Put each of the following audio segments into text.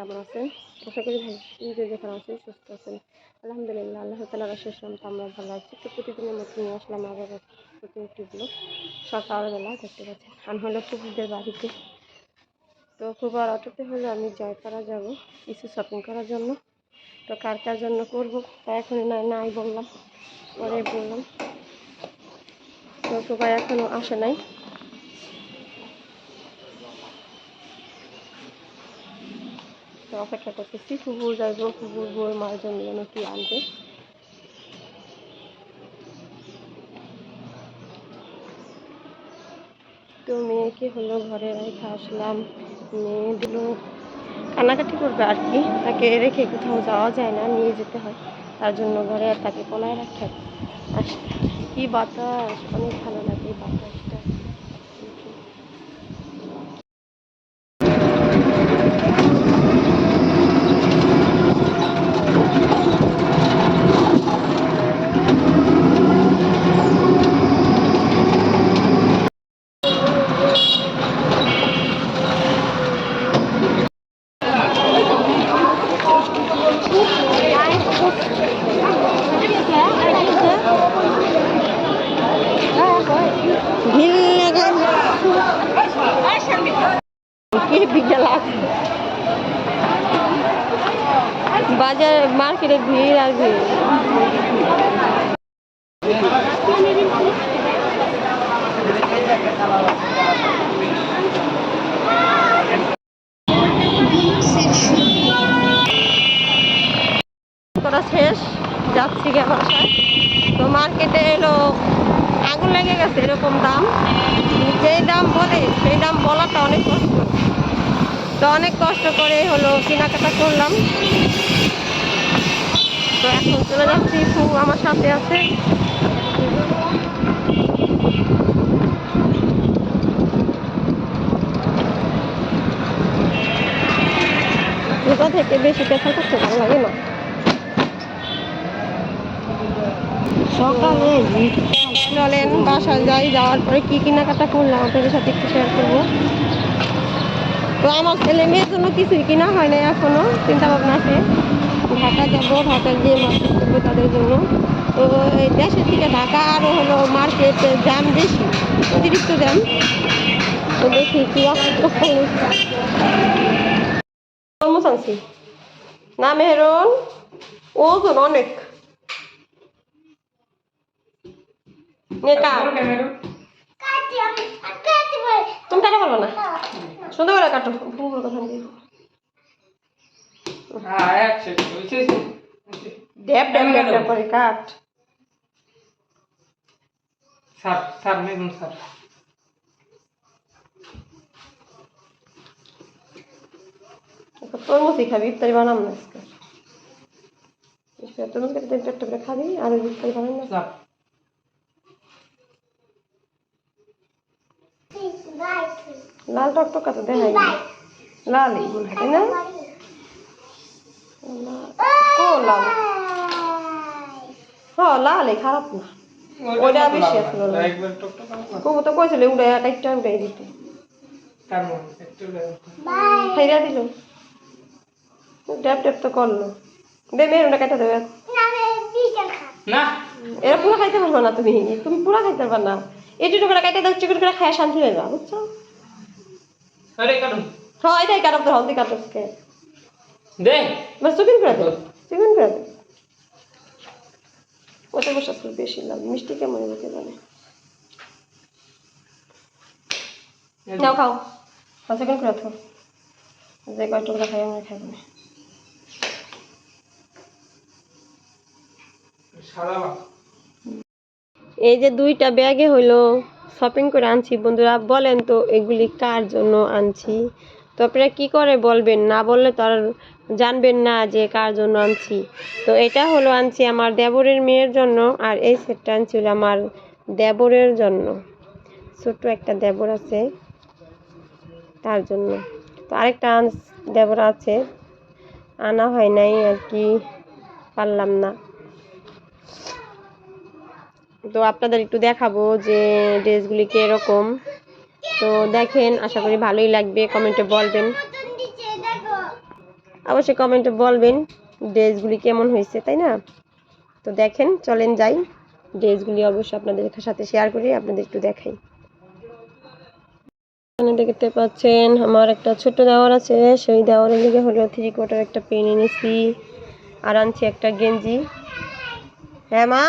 কেমন আছেন? আশা করি ভালো যে যেখানে আছেন, সুস্থ আছেন। আলহামদুলিল্লাহ, আল্লাহ তালার শেষ তো আমরা ভালো আছি। তো প্রতিদিনের মতো নিয়ে আসলাম আবার প্রতি একটি ব্লগ সকালবেলা দেখতে পাচ্ছেন আমি হলো কুকুরদের বাড়িতে। তো খুববার অটোতে হলে আমি জয়পাড়া যাব, কিছু শপিং করার জন্য। তো কার কার জন্য করব তা এখন না নাই বললাম, পরে বললাম। তো খুবই এখনও আসে নাই। তো অপেক্ষা করতেছি কুকুর যাইব কুকুর বই মার জন্য যেন কি আনবে তো মেয়েকে হলো ঘরে রেখে আসলাম। মেয়ে দিল কান্নাকাটি করবে আর কি, তাকে রেখে কোথাও যাওয়া যায় না, নিয়ে যেতে হয়। তার জন্য ঘরে আর তাকে পলায় হয়। আর কি বাতাস, অনেক ভালো লাগে এই বাতাসটা ভিড় লেগে বাজার, মার্কেটে ভিড় আর ভিড়। করা শেষ? যাচ্ছি গে বাসায়। তো মার্কেটে এলো, আগুন লেগে গেছে এরকম দাম। যেই দাম বলে, সেই দাম বলাটা অনেক কষ্ট। তো অনেক কষ্ট করে হলো কেনাকাটা করলাম। তো এখন চলে যাচ্ছি ফু আমার সাথে আছে। রোজা থেকে বেশি পেশা করতে ভালো লাগে না। সকালে চলেন বাসায় যাই যাওয়ার পরে কি কেনাকাটা করলাম আপনাদের সাথে একটু শেয়ার করব। আমার ছেলে মেয়ের জন্য কিছুই কিনা হয় না এখনও, চিন্তা ভাবনা আছে। ঢাকা যাব ঢাকা গিয়ে মার্কেট করব তাদের জন্য। তো এই দেশের থেকে ঢাকা আরও হলো মার্কেট, দাম বেশি, অতিরিক্ত দাম। তো দেখি কি না, মেহরুন। ওজন অনেক। নে কাট তুমি কাটা পারবে না করে কাটো ভুল কথা দিয়ে ড্যাব ড্যাব ড্যাব ড্যাব করে কাট। তরমুজই খাবি ইফতারি বানাম না আজকে। তরমুজ কেটে তিন করে খাবি আর ইফতারি বানাম না। লাল টকটকা তো দেখাই লাল এইগুলো তাই না? ও লাল। হ্যাঁ লাল এই খারাপ না। ওইটা বেশি আসলো না কবু তো কইছিল উড়ে একটা উড়াই দিতে খাইরা দিল। ড্যাপ ড্যাপ তো করল। দে মেরুনটা কেটে দেবে। না এরা পুরো খাইতে পারবে না তুমি। তুমি পুরো খাইতে পারবে না। এটু করে কেটে দাও চিকুট করে খায় শান্তি হয়ে যা হ্যাঁ করে দে চিকেন করে দে। ওটা বসে বেশি লাভ মিষ্টি কেমন জানে। নাও খাও। চিকেন করে যে কয় টুকরা খাই না। এই যে দুইটা ব্যাগে হইল। শপিং করে আনছি। বন্ধুরা, বলেন তো এগুলি কার জন্য আনছি? তো আপনারা কী করে বলবেন? না বললে তো আর জানবেন না যে কার জন্য আনছি। তো এটা হলো আনছি আমার দেবরের মেয়ের জন্য আর এই সেটটা আনছিল আমার দেবরের জন্য। ছোট্ট একটা দেবর আছে তার জন্য। তো আরেকটা আন- দেবর আছে, আনা হয় নাই আর কি, পারলাম না। তো আপনাদের একটু দেখাবো যে ড্রেসগুলি কীরকম। তো দেখেন, আশা করি ভালোই লাগবে, কমেন্টে বলবেন। অবশ্যই কমেন্টে বলবেন ড্রেসগুলি কেমন হয়েছে, তাই না? তো দেখেন, চলেন যাই। ড্রেসগুলি অবশ্যই আপনাদের সাথে শেয়ার করি, আপনাদের একটু দেখাই। এখানে দেখতে পাচ্ছেন, আমার একটা ছোট দেওয়ার আছে। সেই দেওয়ারের দিকে হলো থ্রি কোয়ার্টার একটা পেন এনেছি। আর আনছি একটা গেঞ্জি। হ্যাঁ মা?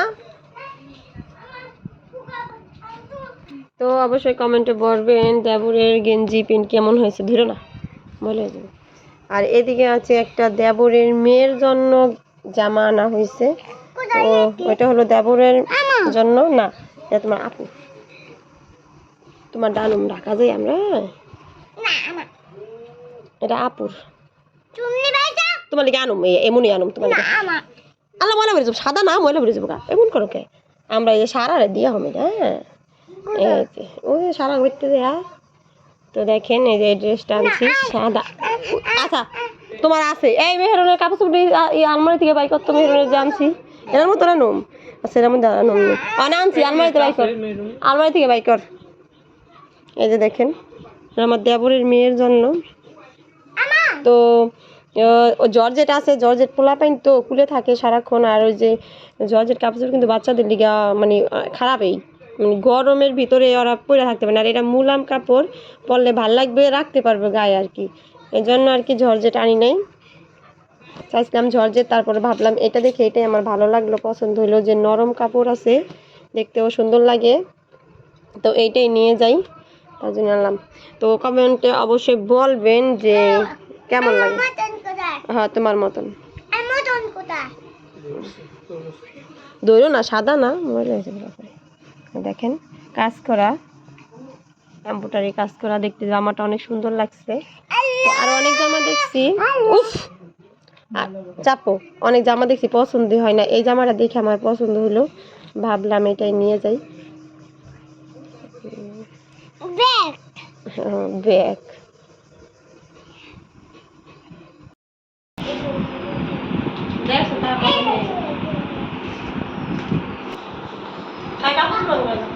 তো অবশ্যই কমেন্টে বলবেন দেবরের গেঞ্জি পেন কেমন হয়েছে? ধরো না বলে যাবে আর এদিকে আছে একটা দেবরের মেয়ের জন্য জামা আনা হয়েছে। তো ওইটা হলো দেবরের জন্য না এটা তোমার আপু। তোমার ডানুম ঢাকা যাই আমরা এটা আপুর। তোমার লিগে আনুম এমনই আনুম তোমার আল্লাহ ময়লা বেরিয়ে যাব সাদা না ময়লা বেরিয়ে যাব এমন করো কে? আমরা এই সারা দিয়া হবে হ্যাঁ? ওই সারা ঘুরতে দেয়া। তো দেখেন এই যে ড্রেসটা আনছি, সাদা। আচ্ছা তোমার আছে। এই মেহরনের কাপড় চোপড় এই আলমারি থেকে বাই করতো মেহরনের যে আনছি। এর মতো না নুম? আচ্ছা এর মধ্যে নুম নুম না, আনছি, আলমারিতে বাই কর। আলমারি থেকে বাই কর। এই যে দেখেন, আমার দেবরের মেয়ের জন্য। তো, ও জর্জেট আছে, জর্জেট পোলা পাইন তো খুলে থাকে সারাক্ষণ। আর ওই যে জর্জেট কাপড় কিন্তু বাচ্চাদের লিগা মানে খারাপই। গরমের ভিতরে ওরা পরে থাকতে পারে না। আর এটা মুলাম কাপড় পরলে ভালো লাগবে রাখতে পারবে গায়ে আর কি। এই জন্য আর কি জর্জেট আনি নাই। চাইছিলাম জর্জেট তারপরে ভাবলাম এটা দেখে এটাই আমার ভালো লাগল পছন্দ হলো যে নরম কাপড় আছে দেখতেও সুন্দর লাগে। তো এইটাই নিয়ে যাই তার জন্য আনলাম। তো কমেন্টে অবশ্যই বলবেন যে কেমন লাগে। হ্যাঁ তোমার মতন। দৈরো না সাদা না মরে। দেখেন কাজ করা। এম্বুটারি কাজ করা দেখতে জামাটা অনেক সুন্দর লাগছে। আর অনেক জামা দেখছি। উফ! চাপো অনেক জামা দেখছি পছন্দ হয় না। এই জামাটা দেখে আমার পছন্দ হলো। ভাবলাম এটাই নিয়ে যাই। ব্যাগ দেখো তারপরে খাই কাপড় করবে না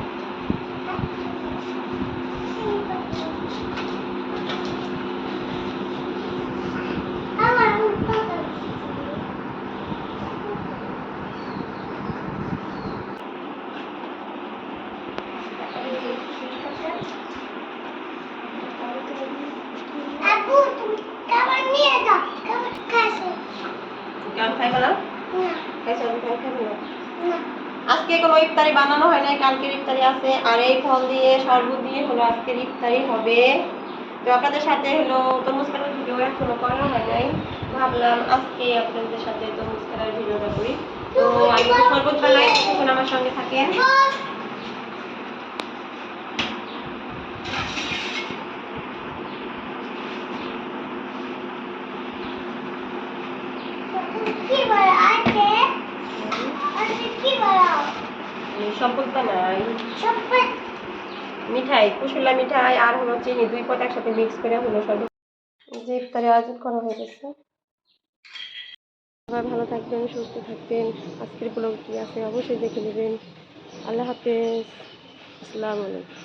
কেমন খাইবে না খাইছো আমি খাই খাব না আজকে কোনো ইফতারি বানানো হয় নাই, কালকের ইফতারি আছে, আর এই ফল দিয়ে, শরবত দিয়ে হলো আজকের ইফতারি হবে। তো আপনাদের সাথে হলো তরমুজ কাটার ভিডিও এখনও করা হয় নাই। ভাবলাম আজকে আপনাদের সাথে তরমুজ কাটার ভিডিওটা করি। তো আমি শরবত বানাই তখন আমার সঙ্গে থাকেন আমি শরবত বানাই মিঠাই কুশুলা মিঠাই আর হলো চিনি, দুই পদ একসাথে মিক্স করে হলো সব। যে ইফতারি আয়োজন করা হয়ে গেছে। সবাই ভালো থাকবেন, সুস্থ থাকবেন। আজকের ব্লগ কি আছে, অবশ্যই দেখে নেবেন। আল্লাহ হাফেজ। আসসালামু আলাইকুম।